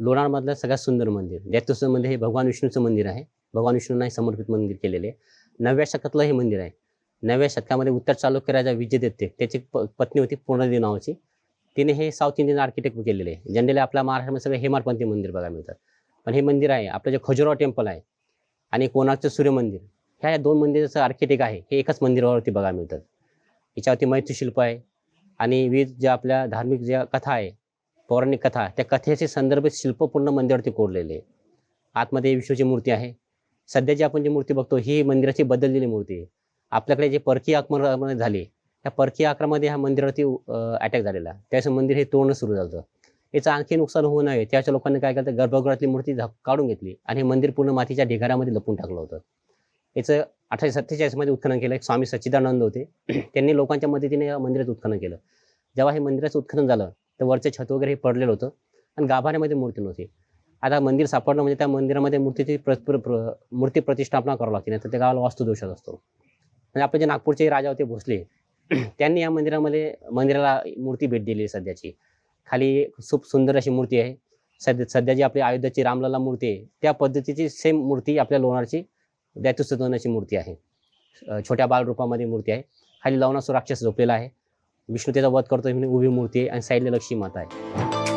लोणारमधलं सगळ्यात सुंदर मंदिर. जैतोत्सव मंदिर हे भगवान विष्णूचं मंदिर आहे. भगवान विष्णूंना हे समर्पित मंदिर केलेले आहे. नवव्या शतकातलं हे मंदिर आहे. नवव्या शतकामध्ये उत्तर चालुक्य राजा विजयदत्ते त्याची प पत्नी होती पूर्णदेवी नावाची. तिने हे साऊथ इंडियन आर्किटेक्ट केलेले आहे. जनरली आपल्या महाराष्ट्रामध्ये सगळे हेमारपंथी मंदिर बघायला मिळतात. पण हे मंदिर आहे. आपलं जे खजुराव टेम्पल आहे आणि कोणार्कचं सूर्य मंदिर ह्या दोन मंदिराचं आर्किटेक्ट आहे. हे एकाच मंदिरावरती बघायला मिळतात. याच्यावरती मैत्रीशिल्प आहे. आणि विविध ज्या आपल्या धार्मिक ज्या कथा आहे पौराणिक कथा त्या कथेचे संदर्भित शिल्प पूर्ण मंदिरावरती कोरलेले. आहे आतमध्ये विष्णूची मूर्ती आहे. सध्या जी आपण जी मूर्ती बघतो ही मंदिराची बदललेली मूर्ती आहे. आपल्याकडे जे परकीय आक्रमण झाले त्या परकीय आक्रमणामध्ये ह्या मंदिरावरती अटॅक झालेला. त्याचं मंदिर हे तोडणं सुरू झालं याचं आणखी नुकसान होऊ नये. त्याच्या लोकांनी काय केलं तर गर्भगृहातली मूर्ती काढून घेतली आणि हे मंदिर पूर्ण मातीच्या ढिगाऱ्यामध्ये लपून टाकलं होतं. याचं अठराशे सत्तेचाळीसमध्ये उत्खनन केलं. स्वामी सच्चिदानंद होते. त्यांनी लोकांच्या मदतीने या मंदिराचं उत्खनन केलं. जेव्हा हे मंदिराचं उत्खनन झालं तर वरचं छत वगैरे हे पडलेलं होतं. आणि गाभाऱ्यामध्ये मूर्ती नव्हती. आता मंदिर सापडणं म्हणजे त्या मंदिरामध्ये मूर्तीची प्र प्र- मूर्ती प्रतिष्ठापना करावं लागते नाही तर त्या गावाला वास्तुदोषात असतो. म्हणजे आपले जे नागपूरचे राजा होते भोसले त्यांनी या मंदिरामध्ये मंदिराला मूर्ती भेट दिली आहे सध्याची. खाली खूप सुंदर अशी मूर्ती आहे. सध्या सध्या जी आपली अयोध्याची रामलला मूर्ती आहे त्या पद्धतीची सेम मूर्ती आपल्या लोणारची दैत्योत्सवनाची मूर्ती आहे. छोट्या बालरूपामध्ये मूर्ती आहे. खाली लवणासुर राक्षस झोपलेला आहे. विष्णू त्याचा वध करतो म्हणून उभी मूर्ती आहे आणि साईडला लक्ष्मी माता आहे.